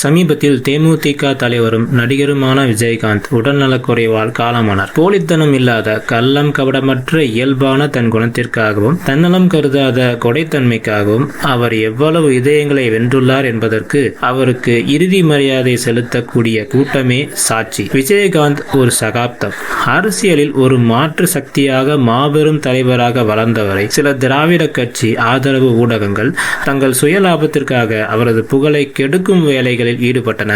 சமீபத்தில் தேமுதிக தலைவரும் நடிகருமான விஜயகாந்த் உடல்நலக்குறைவால் காலமானார். போலித்தனம் இல்லாத கள்ளம் கபடமற்ற இயல்பான தன் குணத்திற்காகவும் தன்னலம் கருதாத கொடைத்தன்மைக்காகவும் அவர் எவ்வளவு இதயங்களை வென்றுள்ளார் என்பதற்கு அவருக்கு இறுதி மரியாதை செலுத்தக்கூடிய கூட்டமே சாட்சி. விஜயகாந்த் ஒரு சகாப்தம். அரசியலில் ஒரு மாற்று சக்தியாக மாபெரும் தலைவராக வளர்ந்தவரை சில திராவிட கட்சி ஆதரவு ஊடகங்கள் தங்கள் சுயலாபத்திற்காக அவரது புகழை கெடுக்கும் செயல்களில் ஈடுபட்டன.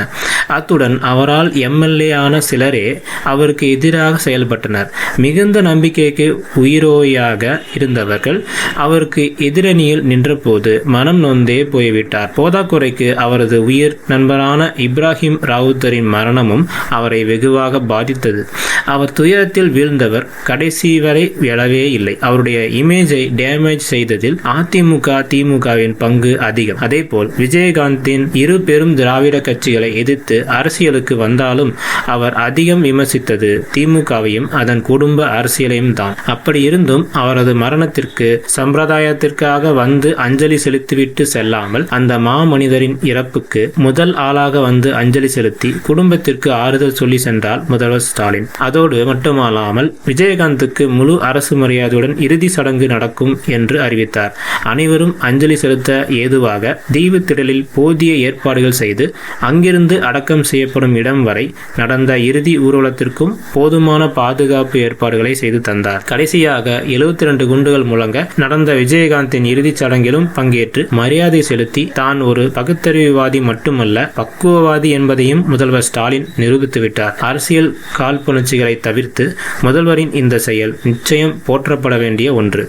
அத்துடன் அவரால் எம்எல்ஏ ஆன சிலரே அவருக்கு எதிராக செயல்பட்டனர். மிகுந்த நம்பிக்கைக்கு உயிரோயாக இருந்தவர்கள் அவருக்கு எதிரணியில் நின்றபோது மனம் நொந்தே போய்விட்டார். போதாக்குறைக்கு அவரது உயிர் நண்பரான இப்ராஹிம் ராவுத்தரின் மரணமும் அவரை வெகுவாக பாதித்தது. அவர் துயரத்தில் வீழ்ந்தவர் கடைசி வரை எழவே இல்லை. அவருடைய இமேஜை டேமேஜ் செய்ததில் அதிமுக திமுகவின் பங்கு அதிகம். அதேபோல் விஜயகாந்தின் இரு பெரும் திராவிட கட்சிகளை எதிர்த்து அரசியலுக்கு வந்தாலும் அவர் அதிகம் விமர்சித்தது திமுகவையும் அதன் குடும்ப அரசியலையும் தான். அப்படி இருந்தும் அவரது மரணத்திற்கு சம்பிரதாயத்திற்காக வந்து அஞ்சலி செலுத்திவிட்டு செல்லாமல் அந்த மாமனிதரின் இறப்புக்கு முதல் ஆளாக வந்து அஞ்சலி செலுத்தி குடும்பத்திற்கு ஆறுதல் சொல்லி சென்றார் முதல்வர் ஸ்டாலின். அதோடு மட்டுமல்லாமல் விஜயகாந்துக்கு முழு அரசு மரியாதையுடன் இறுதி சடங்கு நடக்கும் என்று அறிவித்தார். அனைவரும் அஞ்சலி செலுத்த ஏதுவாக தீவு திடலில் போதிய ஏற்பாடுகள் செய்து அங்கிருந்து அடக்க அடக்கம் செய்யப்படும் இடம் வரை நடந்த இறுதி ஊர்வலத்திற்கும் போதுமான பாதுகாப்பு ஏற்பாடுகளை செய்து தந்தார். கடைசியாக 72 ரெண்டு குண்டுகள் முழங்க நடந்த விஜயகாந்தின் இறுதிச் சடங்கிலும் பங்கேற்று மரியாதை செலுத்தி தான் ஒரு பகுத்தறிவுவாதி மட்டுமல்ல பக்குவவாதி என்பதையும் முதல்வர் ஸ்டாலின் நிரூபித்துவிட்டார் அரசியல் காழ்ப்புணர்ச்சிகளை தவிர்த்து முதல்வரின் இந்த செயல் நிச்சயம் போற்றப்பட வேண்டிய ஒன்று.